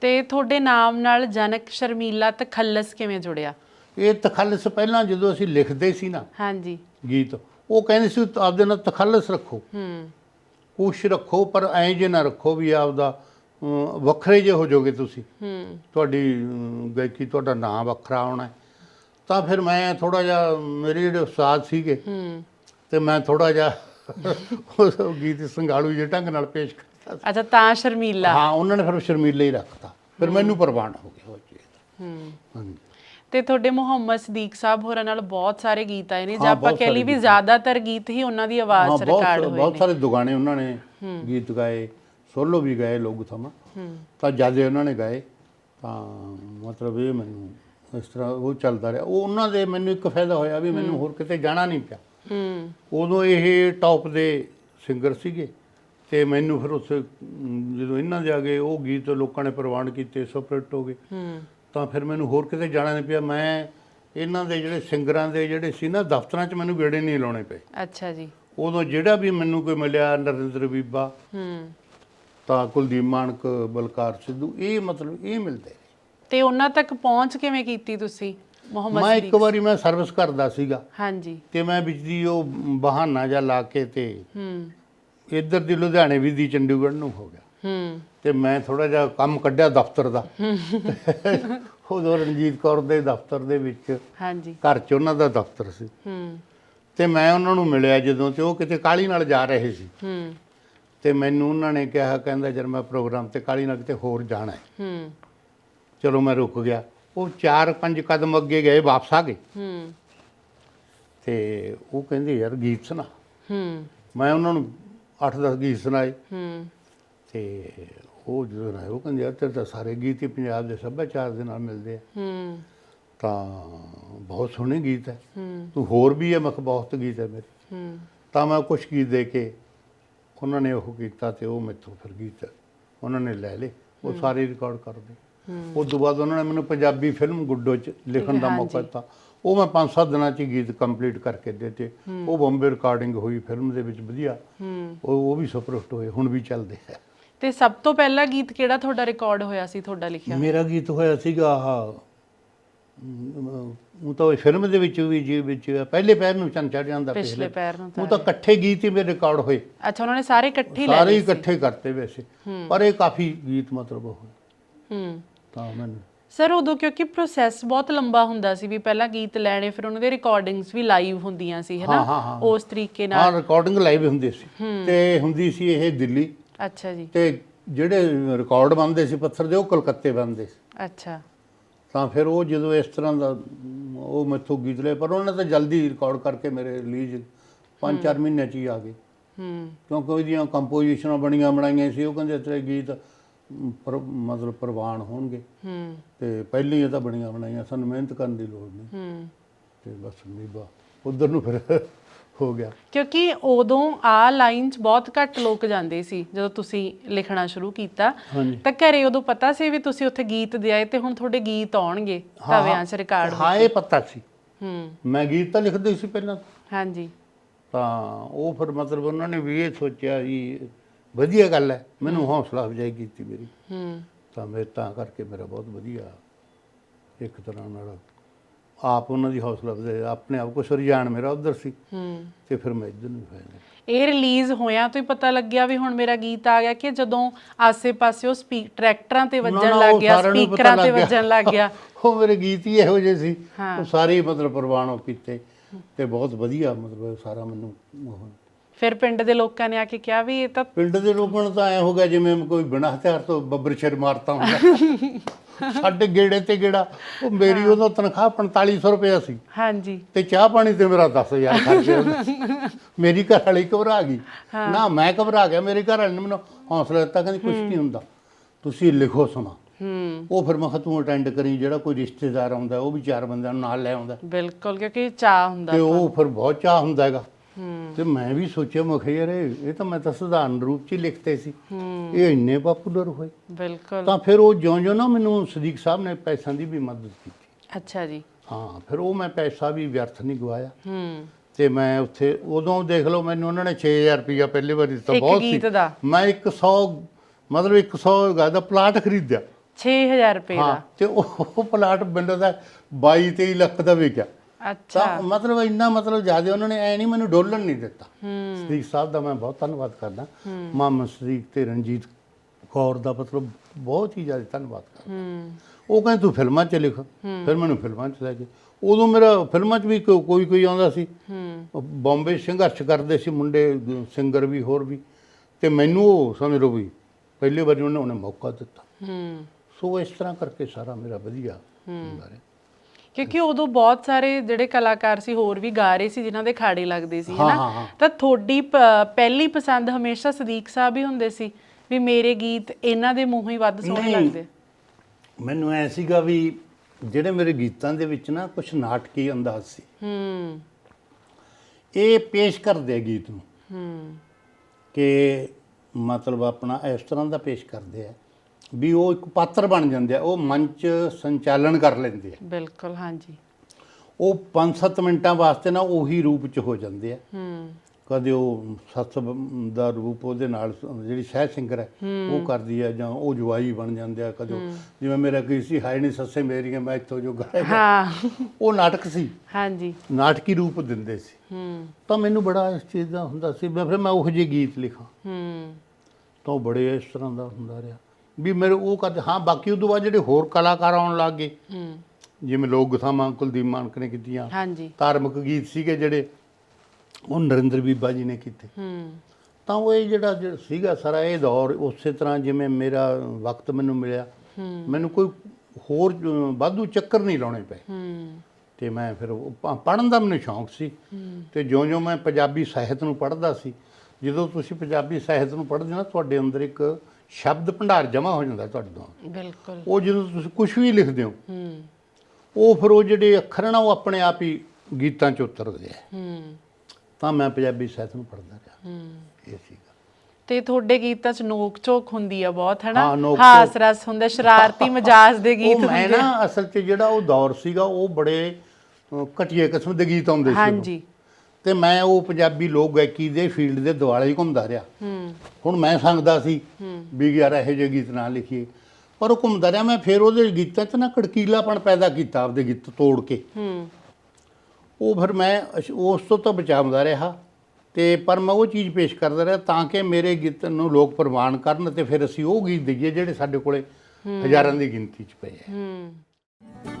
ਤੇ ਤੁਹਾਡੇ ਨਾਮ ਨਾਲ ਜਨਕ ਸ਼ਰਮੀਲਾ ਤਖੱਲਸ ਕਿਵੇਂ ਜੁੜਿਆ? ਇਹ ਤਖੱਲਸ ਪਹਿਲਾਂ ਜਦੋਂ ਅਸੀਂ ਲਿਖਦੇ ਸੀ ਨਾ ਹਾਂਜੀ। ਗੀਤ ਉਹ ਕਹਿੰਦੇ ਸੀ ਆਪਦੇ ਨਾਲ ਤਖੱਲਸ ਰੱਖੋ। ਹੂੰ। ਕੁਛ ਰੱਖੋ ਪਰ ਐਂ ਜੇ ਨਾ ਰੱਖੋ ਵੀ ਆਪਦਾ ਅਮ, ਵੱਖਰੇ ਜੇ ਹੋ ਜਾਓਗੇ ਤੁਸੀਂ। ਹੂੰ। ਤੁਹਾਡੀ ਅਮ, ਗਾਇਕੀ ਤੁਹਾਡਾ ਨਾਮ ਵੱਖਰਾ ਆਉਣਾ ਹੈ। ਤਾਂ ਫਿਰ ਮੈਂ ਥੋੜਾ ਜਿਹਾ ਮੇਰੇ ਜਿਹੜੇ ਉਸਤਾਦ ਸੀਗੇ ਹੂੰ। ਤੇ ਮੈਂ ਥੋੜਾ ਜਿਹਾ ਉਸ ਗੀਤ ਸੰਗਾਲੂ ਜਿਹੇ ਢੰਗ ਨਾਲ ਪੇਸ਼। ਅੱਛਾ ਤਾਂ ਸ਼ਰਮੀਲਾ। ਹਾਂ ਉਹਨਾਂ ਨੇ ਫਿਰ ਸ਼ਰਮੀਲੇ ਹੀ ਰੱਖਤਾ। ਫਿਰ ਮੈਨੂੰ ਪ੍ਰਵਾਨ ਹੋ ਗਿਆ ਉਹ ਚੀਜ਼ ਹੂੰ। ਹਾਂਜੀ। ਤੇ ਤੁਹਾਡੇ ਮੁਹੰਮਦ ਸਦੀਕ ਸਾਹਿਬ ਹੋਰਾਂ ਨਾਲ ਬਹੁਤ ਸਾਰੇ ਗੀਤ ਆਏ ਨੇ ਜਾਂ ਆਪਾਂ ਬਹੁਤ ਕਹਿ ਲਈ ਵੀ ਜ਼ਿਆਦਾਤਰ ਗੀਤ ਹੀ ਉਹਨਾਂ ਦੀ ਆਵਾਜ਼ 'ਚ ਬਹੁਤ ਰਿਕਾਰਡ ਹੋਏ ਬਹੁਤ ਨੇ। ਸਾਰੇ ਦੁਗਾਣੇ ਉਹਨਾਂ ਨੇ ਗੀਤ ਗਾਏ। ਸੋਲੋ ਵੀ ਗਾਏ ਲੋਕ ਥਮਾ ਹੂੰ। ਤਾਂ ਜਦ ਉਹਨਾਂ ਨੇ ਗਾਏ ਤਾਂ ਮਤਲਬ ਇਹ ਮੈਨੂੰ ਇਸ ਤਰ੍ਹਾਂ ਉਹ ਚੱਲਦਾ ਰਿਹਾ। ਉਹ ਉਹਨਾਂ ਦੇ ਮੈਨੂੰ ਇੱਕ ਫਾਇਦਾ ਹੋਇਆ ਵੀ ਮੈਨੂੰ ਹੋਰ ਕਿਤੇ ਜਾਣਾ ਨਹੀਂ ਪਿਆ। ਹੂੰ। ਉਦੋਂ ਇਹ ਟੌਪ ਦੇ ਸਿੰਗਰ ਸੀਗੇ। ਤੇ ਮੈਨੂੰ ਫਿਰ ਉੱਥੇ ਅਮ, ਜਦੋਂ ਇਹਨਾਂ ਦੇ ਆ ਗਏ ਉਹ ਗੀਤ ਲੋਕਾਂ ਨੇ ਪ੍ਰਵਾਨ ਕੀਤੇ ਸੁਪਰਹਿੱਟ ਹੋ ਗਏ। ਹੂੰ। ਤਾਂ ਫਿਰ ਮੈਨੂੰ ਹੋਰ ਕਿਤੇ ਜਾਣਾ ਨਹੀਂ ਪਿਆ। ਮੈਂ ਇਹਨਾਂ ਦੇ ਜਿਹੜੇ ਸਿੰਗਰਾਂ ਦੇ ਜਿਹੜੇ ਸੀ ਨਾ ਦਫ਼ਤਰਾਂ 'ਚ ਮੈਨੂੰ ਗੇੜੇ ਨਹੀਂ ਲਾਉਣੇ ਪਏ। ਅੱਛਾ ਜੀ। ਉਦੋਂ ਜਿਹੜਾ ਵੀ ਮੈਨੂੰ ਕੋਈ ਮਿਲਿਆ ਨਰਿੰਦਰ ਬੀਬਾ ਹੂੰ। ਤਾਂ ਕੁਲਦੀਪ ਮਾਨਕ ਬਲਕਾਰ ਸਿੱਧੂ ਇਹ ਮਤਲਬ ਇਹ ਮਿਲਦੇ। ਤੇ ਉਹਨਾਂ ਤੱਕ ਪਹੁੰਚ ਕਿਵੇਂ ਕੀਤੀ ਤੁਸੀਂ ਮੁਹੰਮਦ ਮੈਂ ਇੱਕ ਵਾਰੀ ਮੈਂ ਸਰਵਿਸ ਕਰਦਾ ਸੀਗਾ। ਹਾਂਜੀ। ਤੇ ਮੈਂ ਵਿੱਚ ਦੀ ਉਹ ਬਹਾਨਾ ਜਿਹਾ ਲਾ ਕੇ ਤੇ ਹੂੰ। ਇੱਧਰ ਦੀ ਲੁਧਿਆਣੇ ਵੀ ਦੀ ਚੰਡੀਗੜ੍ਹ ਨੂੰ ਹੋ ਗਿਆ। ਹੂੰ। ਤੇ ਮੈਂ ਥੋੜਾ ਜਿਹਾ ਕੰਮ ਕੱਢਿਆ ਦਫ਼ਤਰ ਦਾ। ਉਦੋਂ ਰਣਜੀਤ ਕੌਰ ਦੇ ਦਫ਼ਤਰ ਦੇ ਵਿੱਚ ਹਾਂਜੀ। ਘਰ 'ਚ ਉਹਨਾਂ ਦਾ ਦਫ਼ਤਰ ਸੀ। ਹੂੰ। ਤੇ ਮੈਂ ਉਹਨਾਂ ਨੂੰ ਮਿਲਿਆ ਜਦੋਂ ਤੇ ਉਹ ਕਿਤੇ ਕਾਲੀ ਨਾਲ ਜਾ ਰਹੇ ਸੀ। ਹੂੰ। ਤੇ ਮੈਨੂੰ ਉਹਨਾਂ ਨੇ ਕਿਹਾ ਕਹਿੰਦਾ ਜਦ ਮੈਂ ਪ੍ਰੋਗਰਾਮ ਤੇ ਕਾਲੀ ਨਾਲ ਕਿਤੇ ਹੋਰ ਜਾਣਾ ਹੈ। ਹੂੰ। ਚਲੋ ਮੈਂ ਰੁਕ ਗਿਆ। ਉਹ ਚਾਰ ਪੰਜ ਕਦਮ ਅੱਗੇ ਗਏ ਵਾਪਸ ਆ ਗਏ। ਹੂੰ। ਤੇ ਉਹ ਕਹਿੰਦੇ ਯਾਰ ਗੀਤ ਸੁਣਾ। ਹੂੰ। ਮੈਂ ਉਹਨਾਂ ਨੂੰ 8-10 ਗੀਤ ਸੁਣਾਏ। ਹੂੰ। ਤੇ ਉਹ ਜਦੋਂ ਸੁਣਾਏ ਉਹ ਕਹਿੰਦੇ ਯਾਰ ਤੇਰੇ ਤਾਂ ਸਾਰੇ ਗੀਤ ਹੀ ਪੰਜਾਬ ਦੇ ਸੱਭਿਆਚਾਰ ਦੇ ਨਾਲ ਮਿਲਦੇ ਆ। ਹੂੰ। ਤਾਂ ਬਹੁਤ ਸੋਹਣੇ ਗੀਤ ਹੈ। ਹੂੰ। ਤੂੰ ਹੋਰ ਵੀ ਹੈ ਮੈਂ ਕਿਹਾ ਬਹੁਤ ਗੀਤ ਹੈ ਮੇਰੇ। ਹੂੰ। ਤਾਂ ਮੈਂ ਕੁਝ ਗੀਤ ਦੇ ਕੇ ਉਹਨਾਂ ਨੇ ਉਹ ਕੀਤਾ ਤੇ ਉਹ ਮੈਥੋਂ ਫਿਰ ਗੀਤ ਉਹਨਾਂ ਨੇ ਲੈ ਲਏ। ਉਹ ਸਾਰੇ ਰਿਕਾਰਡ ਕਰਦੇ। ਉਸ ਤੋਂ ਬਾਅਦ ਉਹਨਾਂ ਨੇ ਮੈਨੂੰ ਪੰਜਾਬੀ ਫਿਲਮ ਗੁੱਡੋ ਚ ਲਿਖਣ ਦਾ ਮੌਕਾ ਦਿੱਤਾ। ਉਹ ਮੈਂ 5-7 ਦਿਨਾਂ ਚ ਗੀਤ ਕੰਪਲੀਟ ਕਰਕੇ ਦਿੱਤੇ। ਉਹ ਬੰਬੇ ਰਿਕਾਰਡਿੰਗ ਹੋਈ ਫਿਲਮ ਦੇ ਵਿੱਚ ਵਧੀਆ। ਉਹ ਉਹ ਵੀ ਸੁਪਰਹਿੱਟ ਹੋਏ ਹੁਣ ਵੀ ਚੱਲਦੇ ਹੈ। ਤੇ ਸਭ ਤੋਂ ਪਹਿਲਾ ਗੀਤ ਕਿਹੜਾ ਤੁਹਾਡਾ ਰਿਕਾਰਡ ਹੋਇਆ ਸੀ ਤੁਹਾਡਾ ਲਿਖਿਆ ਮੇਰਾ ਗੀਤ ਹੋਇਆ ਸੀਗਾ ਆਹ ਉਹ ਤਾਂ ਉਹ ਫਿਲਮ ਦੇ ਵਿੱਚ ਵੀ ਜੀ ਵਿੱਚ ਪਹਿਲੇ ਪੈਰ ਨੂੰ ਚੰਨ ਚੜ ਜਾਂਦਾ ਪਿਛਲੇ ਪੈਰ ਨੂੰ ਉਹ ਤਾਂ ਇਕੱਠੇ ਗੀਤ ਹੀ ਮੇਰੇ ਰਿਕਾਰਡ ਹੋਏ। ਅੱਛਾ ਉਹਨਾਂ ਨੇ ਸਾਰੇ ਇਕੱਠੇ ਲੈ ਸਾਰੇ ਇਕੱਠੇ ਕਰਤੇ ਵੈਸੇ ਪਰ ਇਹ ਕਾਫੀ ਗੀਤ ਮਤਲਬ ਹੋਏ। ਹੂੰ। ਤਾਂ ਮੈਨੂੰ ਸਰ ਉਦੋਂ ਕਿਉਂਕਿ ਪ੍ਰੋਸੈਸ ਬਹੁਤ ਲੰਬਾ ਹੁੰਦਾ ਸੀ ਵੀ ਪਹਿਲਾਂ ਗੀਤ ਲੈਣੇ ਫਿਰ ਉਹਨਾਂ ਦੇ ਰਿਕਾਰਡਿੰਗਸ ਵੀ ਲਾਈਵ ਹੁੰਦੀਆਂ ਸੀ ਹੈਨਾ। ਉਸ ਤਰੀਕੇ ਨਾਲ। ਹਾਂ ਰਿਕਾਰਡਿੰਗ ਲਾਈਵ ਹੁੰਦੀ ਸੀ। ਤੇ ਹੁੰਦੀ ਸੀ ਇਹ ਦਿੱਲੀ। ਅੱਛਾ ਜੀ। ਤੇ ਜਿਹੜੇ ਰਿਕਾਰਡ ਬਣਦੇ ਸੀ ਪੱਥਰ ਦੇ ਉਹ ਕਲਕੱਤੇ ਬਣਦੇ ਸੀ। ਅੱਛਾ। ਤਾਂ ਫਿਰ ਉਹ ਜਦੋਂ ਇਸ ਤਰ੍ਹਾਂ ਦਾ ਉਹ ਮੈਥੋਂ ਗੀਤ ਲਏ ਪਰ ਉਹਨਾਂ ਨੇ ਤਾਂ ਜਲਦੀ ਰਿਕਾਰਡ ਕਰਕੇ ਮੇਰੇ ਰਿਲੀਜ਼ 5-4 ਮਹੀਨੇ ਚ ਹੀ ਆ ਗਏ। ਹੂੰ। ਕਿਉਂਕਿ ਉਹਦੀਆਂ ਕੰਪੋਜੀਸ਼ਨਾਂ ਬਣੀਆਂ ਬਣਾਈਆਂ ਸੀ ਉਹ ਕਹਿੰਦੇ ਤੇਰੇ ਗੀਤ ਪਰ- ਮਤਲਬ ਪ੍ਰਵਾਨ ਹੋਣਗੇ। ਹੂੰ। ਤੇ ਪਹਿਲਾਂ ਇਹ ਤਾਂ ਬਣੀਆਂ ਬਣਾਈਆਂ ਸਾਨੂੰ ਮਿਹਨਤ ਕਰਨ ਦੀ ਲੋੜ ਨਹੀਂ। ਹੂੰ। ਤੇ ਬਸ ਨੀਬਾ ਉਧਰ ਨੂੰ ਫਿਰ ਹੋ ਗਿਆ। ਕਿਉਂਕਿ ਉਦੋਂ ਆ ਲਾਈਨ 'ਚ ਬਹੁਤ ਘੱਟ ਲੋਕ ਜਾਂਦੇ ਸੀ ਜਦੋਂ ਤੁਸੀਂ ਲਿਖਣਾ ਸ਼ੁਰੂ ਕੀਤਾ। ਹਾਂਜੀ। ਤਾਂ ਘਰੇ ਉਦੋਂ ਪਤਾ ਸੀ ਵੀ ਤੁਸੀਂ ਉੱਥੇ ਗੀਤ ਦੇ ਆਏ ਤੇ ਹੁਣ ਤੁਹਾਡੇ ਗੀਤ ਆਉਣਗੇ ਤਵਿਆਂ 'ਚ ਰਿਕਾਰਡ ਹਾਂ ਇਹ ਪਤਾ ਸੀ। ਹੂੰ। ਮੈਂ ਗੀਤ ਤਾਂ ਲਿਖਦੇ ਸੀ ਪਹਿਲਾਂ। ਹਾਂਜੀ। ਤਾਂ ਉਹ ਫਿਰ ਮਤਲਬ ਉਹਨਾਂ ਨੇ ਵੀ ਇਹ ਸੋਚਿਆ ਵੀ ਵਧੀਆ ਗੱਲ ਹੈ। ਮੈਨੂੰ ਹੌਸਲਾ ਅਫਜ਼ਾਈ ਕੀਤੀ ਮੇਰੀ। ਹੂੰ। ਤਾਂ ਮੈਂ ਤਾਂ ਕਰਕੇ ਮੇਰਾ ਬਹੁਤ ਵਧੀਆ। ਇੱਕ ਤਰ੍ਹਾਂ ਨਾਲ ਆਪ ਉਹਨਾਂ ਦੀ ਹੌਸਲਾ ਅਫਜ਼ਾਈ ਆਪਣੇ ਆਪ ਕੋ ਸੁਰਜਾਨ ਮੇਰਾ ਉਧਰ ਸੀ। ਹੂੰ। ਤੇ ਫਿਰ ਮੈਂ ਇੱਧਰ ਨੂੰ ਫੈਲ ਇਹ ਰਿਲੀਜ਼ ਹੋਇਆ ਤੋਂ ਹੀ ਪਤਾ ਲੱਗਿਆ ਵੀ ਹੁਣ ਮੇਰਾ ਗੀਤ ਆ ਗਿਆ ਕਿ ਜਦੋਂ ਆਸੇ-ਪਾਸੇ ਉਹ ਸਪੀਕ ਟਰੈਕਟਰਾਂ ਤੇ ਵੱਜਣ ਲੱਗ ਗਿਆ ਸਪੀਕਰਾਂ ਤੇ। ਵੱਜਣ ਲੱਗ ਗਿਆ। ਉਹ ਮੇਰੇ ਗੀਤ ਹੀ ਇਹੋ ਜਿਹੇ ਸੀ। ਉਹ ਸਾਰੇ ਮਤਲਬ ਪ੍ਰਵਾਨ ਕੀਤੇ। ਤੇ ਬਹੁਤ ਵਧੀਆ ਮਤਲਬ ਸਾਰਾ ਮੈਨੂੰ ਉਹ ਫਿਰ ਪਿੰਡ ਦੇ ਲੋਕਾਂ ਨੇ ਆ ਕੇ ਕਿਹਾ ਵੀ ਇਹ ਤਾਂ ਪਿੰਡ ਦੇ ਲੋਕਾਂ ਨੂੰ ਤਾਂ ਐ ਹੋ ਗਿਆ ਜਿਵੇਂ ਕੋਈ ਬਿਨਾਂ ਹਥਿਆਰ ਤੋਂ ਬੱਬਰ ਸ਼ਰ ਮਾਰਤਾ ਹੁੰਦਾ। ਸਾਡੇ ਗੇੜੇ ਤੇ ਗੇੜਾ ਉਹ ਮੇਰੀ ਉਦੋਂ ਤਨਖਾਹ 4500 ਰੁਪਏ ਸੀ। ਹਾਂਜੀ। ਤੇ ਚਾਹ ਪਾਣੀ ਤੇ ਮੇਰਾ 10000 ਖਰਚਿਆ ਮੇਰੀ ਘਰ ਵਾਲੀ ਘਬਰਾ ਗਈ। ਨਾ ਮੈਂ ਘਬਰਾ ਗਿਆ ਮੇਰੇ ਘਰ ਵਾਲੇ ਨੇ ਮੈਨੂੰ ਹੌਸਲਾ ਦਿੱਤਾ ਕਹਿੰਦੀ ਕੁਝ ਨਹੀਂ ਹੁੰਦਾ। ਤੁਸੀਂ ਲਿਖੋ ਸੁਣਾ ਹੂੰ। ਉਹ ਫਿਰ ਮੈਂ ਤੂੰ ਅਟੈਂਡ ਕਰੀ ਜਿਹੜਾ ਕੋਈ ਰਿਸ਼ਤੇਦਾਰ ਆਉਂਦਾ ਉਹ ਵੀ ਚਾਰ ਬੰਦਿਆਂ ਨੂੰ ਨਾਲ ਲੈ ਆਉਂਦਾ। ਬਿਲਕੁਲ ਕਿਉਂਕਿ ਚਾਹ ਹੁੰਦਾ ਤੇ ਉਹ ਫਿਰ ਬਹੁਤ ਚਾਹ ਹੁੰਦਾ ਹੈਗਾ। ਤੇ ਮੈਂ ਵੀ ਸੋਚਿਆ ਮੈਂ ਕਿਹਾ ਯਾਰ ਇਹ ਇਹ ਤਾਂ ਮੈਂ ਤਾਂ ਸਧਾਰਨ ਰੂਪ ਚ ਹੀ ਲਿਖਤੇ ਸੀ। ਇਹ ਇੰਨੇ ਪਪੂਲਰ ਹੋਏ। ਬਿਲਕੁਲ। ਤਾਂ ਫਿਰ ਉਹ ਜਿਉਂ-ਜਿਉਂ ਨਾ ਮੈਨੂੰ ਸਦੀਕ ਸਾਹਿਬ ਨੇ ਪੈਸਿਆਂ ਦੀ ਵੀ ਮਦਦ ਕੀਤੀ। ਅੱਛਾ ਜੀ। ਹਾਂ ਫਿਰ ਉਹ ਮੈਂ ਪੈਸਾ ਵੀ ਵਿਅਰਥ ਨਹੀਂ ਗਵਾਇਆ। ਹੂੰ। ਤੇ ਮੈਂ ਉੱਥੇ ਉਦੋਂ ਦੇਖ ਲਓ ਮੈਨੂੰ ਉਹਨਾਂ ਨੇ 6000 ਰੁਪਇਆ ਪਹਿਲੀ ਵਾਰੀ ਦਿੱਤਾ ਬਹੁਤ ਸੀ। ਮੈਂ 100 ਮਤਲਬ 100 ਗਾ ਦਾ ਪਲਾਟ ਖਰੀਦਿਆ। 6000 ਰੁਪਏ ਦਾ? ਤੇ ਉਹ ਪਲਾਟ ਪਿੰਡ ਦਾ 22 23 ਲੱਖ ਦਾ ਵਿਕਿਆ। ਅੱਛਾ। ਤਾਂ ਮਤਲਬ ਇੰਨਾ ਮਤਲਬ ਜ਼ਿਆਦਾ ਉਹਨਾਂ ਨੇ ਐ ਨਹੀਂ ਮੈਨੂੰ ਡੋਲਣ ਨਹੀਂ ਦਿੱਤਾ। ਸਦੀਕ ਸਾਹਿਬ ਦਾ ਮੈਂ ਬਹੁਤ ਧੰਨਵਾਦ ਕਰਦਾ। ਮਾਮਾ ਸਦੀਕ ਤੇ ਰਣਜੀਤ ਕੌਰ ਦਾ ਮਤਲਬ ਬਹੁਤ ਹੀ ਜ਼ਿਆਦਾ ਧੰਨਵਾਦ ਕਰਦਾ। ਉਹ ਕਹਿੰਦੇ ਤੂੰ ਫਿਲਮਾਂ 'ਚ ਲਿਖ ਫਿਰ ਮੈਨੂੰ ਫਿਲਮਾਂ 'ਚ ਲੈ ਗਏ ਉਦੋਂ ਮੇਰਾ ਫਿਲਮਾਂ 'ਚ ਵੀ ਕੋ- ਕੋਈ ਕੋਈ ਆਉਂਦਾ ਸੀ। ਬੰਬੇ ਸੰਘਰਸ਼ ਕਰਦੇ ਸੀ ਮੁੰਡੇ ਸਿੰਗਰ ਵੀ ਹੋਰ ਵੀ। ਤੇ ਮੈਨੂੰ ਉਹ ਸਮਝ ਲਓ ਵੀ ਪਹਿਲੀ ਵਾਰੀ ਉਹਨੇ ਉਹਨੇ ਮੌਕਾ ਦਿੱਤਾ। ਸੋ ਇਸ ਤਰ੍ਹਾਂ ਕਰਕੇ ਸਾਰਾ ਮੇਰਾ ਵਧੀਆ ਹੁੰਦਾ ਰਿਹਾ। ਕਿਉਂਕਿ ਉਦੋਂ ਬਹੁਤ ਸਾਰੇ ਜਿਹੜੇ ਕਲਾਕਾਰ ਸੀ ਹੋਰ ਵੀ ਗਾ ਰਹੇ ਸੀ ਜਿਨ੍ਹਾਂ ਦੇ ਖਾੜੇ ਲੱਗਦੇ ਸੀ ਹੈਨਾ। ਤਾਂ ਤੁਹਾਡੀ ਪਹਿਲੀ ਪਸੰਦ ਹਮੇਸ਼ਾ ਸਦੀਕ ਸਾਹਿਬ ਹੀ ਹੁੰਦੇ ਸੀ ਵੀ ਮੇਰੇ ਗੀਤ ਇਹਨਾਂ ਦੇ ਮੂੰਹੋਂ ਹੀ ਵੱਧ ਸੋਹਣੇ। ਲੱਗਦੇ? ਮੈਨੂੰ ਐ ਸੀਗਾ ਵੀ ਜਿਹੜੇ ਮੇਰੇ ਗੀਤਾਂ ਦੇ ਵਿੱਚ ਨਾ ਕੁਝ ਨਾਟਕੀ ਅੰਦਾਜ਼ ਸੀ। ਹੂੰ। ਇਹ ਪੇਸ਼ ਕਰਦੇ ਆ ਗੀਤ ਨੂੰ। ਹੂੰ। ਕਿ ਮਤਲਬ ਆਪਣਾ ਇਸ ਤਰ੍ਹਾਂ ਦਾ ਪੇਸ਼ ਕਰਦੇ ਆ। ਵੀ ਉਹ ਇੱਕ ਪਾਤਰ ਬਣ ਜਾਂਦੇ ਆ ਉਹ ਮੰਚ ਸੰਚਾਲਨ ਕਰ ਲੈਂਦੇ ਆ। ਬਿਲਕੁਲ ਹਾਂਜੀ। ਉਹ 5-7 ਮਿੰਟਾਂ ਵਾਸਤੇ ਨਾ ਉਹੀ ਰੂਪ ਚ ਹੋ ਜਾਂਦੇ ਆ। ਹੂੰ। ਕਦੇ ਉਹ ਸੱਸ ਦਾ ਰੂਪ ਉਹਦੇ ਨਾਲ ਜਿਹੜੀ ਸਹਿ ਸਿੰਗਰ ਹੈ ਉਹ ਕਰਦੀ ਹੈ ਜਾਂ ਉਹ ਜਵਾਈ ਬਣ ਜਾਂਦੇ ਆ ਕਦੇ ਜਿਵੇਂ ਮੇਰਾ ਕੀ ਸੀ ਹਾਏ ਨਹੀਂ ਸੱਸੇ ਮੇਰੀਆਂ ਮੈਂ ਇੱਥੋਂ ਜੋ ਗਾਇਆ। ਹਾਂ। ਉਹ ਨਾਟਕ ਸੀ। ਹਾਂਜੀ। ਨਾਟਕੀ ਰੂਪ ਦਿੰਦੇ ਸੀ। ਹੂੰ। ਤਾਂ ਮੈਨੂੰ ਬੜਾ ਇਸ ਚੀਜ਼ ਦਾ ਹੁੰਦਾ ਸੀ ਮੈਂ ਫਿਰ ਮੈਂ ਉਹੋ ਜਿਹੇ ਗੀਤ ਲਿਖਾਂ। ਹੂੰ। ਤਾਂ ਬੜੇ ਇਸ ਤਰ੍ਹਾਂ ਦਾ ਹੁੰਦਾ ਰਿਹਾ। ਵੀ ਮੇਰੇ ਉਹ ਕਰਦੇ ਹਾਂ ਬਾਕੀ ਉਦੋਂ ਬਾਅਦ ਜਿਹੜੇ ਹੋਰ ਕਲਾਕਾਰ ਆਉਣ ਲੱਗ ਗਏ। ਹੂੰ। ਜਿਵੇਂ ਲੋਕ ਗਥਾਵਾਂ ਕੁਲਦੀਪ ਮਾਨਕ ਨੇ ਕੀਤੀਆਂ। ਹਾਂਜੀ। ਧਾਰਮਿਕ ਗੀਤ ਸੀਗੇ ਜਿਹੜੇ ਉਹ ਨਰਿੰਦਰ ਬੀਬਾ ਜੀ ਨੇ ਕੀਤੇ। ਹੂੰ। ਤਾਂ ਉਹ ਇਹ ਜਿਹੜਾ ਜਿਹੜਾ ਸੀਗਾ ਸਾਰਾ ਇਹ ਦੌਰ ਉਸੇ ਤਰ੍ਹਾਂ ਜਿਵੇਂ ਮੇਰਾ ਵਕਤ ਮੈਨੂੰ ਮਿਲਿਆ। ਮੈਨੂੰ ਕੋਈ ਹੋਰ ਵਾਧੂ ਚੱਕਰ ਨਹੀਂ ਲਾਉਣੇ ਪਏ। ਹੂੰ। ਤੇ ਮੈਂ ਫਿਰ ਪੜਨ ਦਾ ਮੈਨੂੰ ਸ਼ੌਂਕ ਸੀ। ਤੇ ਜਿਉਂ-ਜਿਉਂ ਮੈਂ ਪੰਜਾਬੀ ਸਾਹਿਤ ਨੂੰ ਪੜ੍ਹਦਾ ਸੀ ਜਦੋਂ ਤੁਸੀਂ ਪੰਜਾਬੀ ਸਾਹਿਤ ਨੂੰ ਪੜ੍ਹਦੇ ਹੋ ਨਾ ਤੁਹਾਡੇ ਅੰਦਰ ਇੱਕ ਸ਼ਬਦ ਭੰਡਾਰ ਜਮ੍ਹਾਂ ਹੋ ਜਾਂਦਾ ਤੁਹਾਡੇ ਤੋਂ। ਬਿਲਕੁਲ। ਉਹ ਜਦੋਂ ਤੁਸੀਂ ਕੁਝ ਵੀ ਲਿਖਦੇ ਹੋ ਹੂੰ। ਉਹ ਫਿਰ ਉਹ ਜਿਹੜੇ ਅੱਖਰ ਨਾ ਉਹ ਆਪਣੇ ਆਪ ਹੀ ਗੀਤਾਂ 'ਚ ਉਤਰਦੇ ਆ। ਹੂੰ। ਤਾਂ ਮੈਂ ਪੰਜਾਬੀ ਸਾਹਿਤ ਨੂੰ ਪੜ੍ਹਦਾ ਰਿਹਾ। ਹੂੰ। ਇਹ ਸੀਗਾ ਤੇ ਤੁਹਾਡੇ ਗੀਤਾਂ 'ਚ ਨੋਕ ਝੋਕ ਹੁੰਦੀ ਆ ਬਹੁਤ ਹਨਾ? ਹਾਸ। ਰਸ ਹੁੰਦਾ ਸ਼ਰਾਰਤੀ ਮਜਾਜ ਦੇ ਗੀਤ ਮੈਂ ਹੁੰਦੇ। ਨਾ ਅਸਲ 'ਚ ਜਿਹੜਾ ਉਹ ਦੌਰ ਸੀਗਾ ਉਹ ਬੜੇ ਘਟੀਏ ਕਿਸਮ ਦੇ ਗੀਤ ਆਉਂਦੇ ਸੀ। ਹਾਂਜੀ। ਤੇ ਮੈਂ ਉਹ ਪੰਜਾਬੀ ਲੋਕ ਗਾਇਕੀ ਦੇ ਫੀਲਡ ਦੇ ਦੁਆਲੇ ਹੀ ਘੁੰਮਦਾ ਰਿਹਾ। ਹੁਣ ਮੈਂ ਸੰਗਦਾ ਸੀ ਵੀ ਯਾਰ ਇਹੋ ਜਿਹੇ ਗੀਤ ਨਾ ਲਿਖੀਏ। ਪਰ ਉਹ ਘੁੰਮਦਾ ਰਿਹਾ, ਮੈਂ ਫਿਰ ਉਹਦੇ ਗੀਤਾਂ 'ਚ ਨਾ ਕੜਕੀਲਾਪਣ ਪੈਦਾ ਕੀਤਾ ਆਪਦੇ ਗੀਤ ਤੋੜ ਕੇ। ਉਹ ਫਿਰ ਮੈਂ ਉਸ ਤੋਂ ਤਾਂ ਬਚਾਉਂਦਾ ਰਿਹਾ ਤੇ ਪਰ ਮੈਂ ਉਹ ਚੀਜ਼ ਪੇਸ਼ ਕਰਦਾ ਰਿਹਾ ਤਾਂ ਕਿ ਮੇਰੇ ਗੀਤ ਨੂੰ ਲੋਕ ਪ੍ਰਵਾਨ ਕਰਨ ਤੇ ਫਿਰ ਅਸੀਂ ਉਹ ਗੀਤ ਦਈਏ ਜਿਹੜੇ ਸਾਡੇ ਕੋਲੇ ਹਜ਼ਾਰਾਂ ਦੀ ਗਿਣਤੀ 'ਚ ਪਏ ਹੈ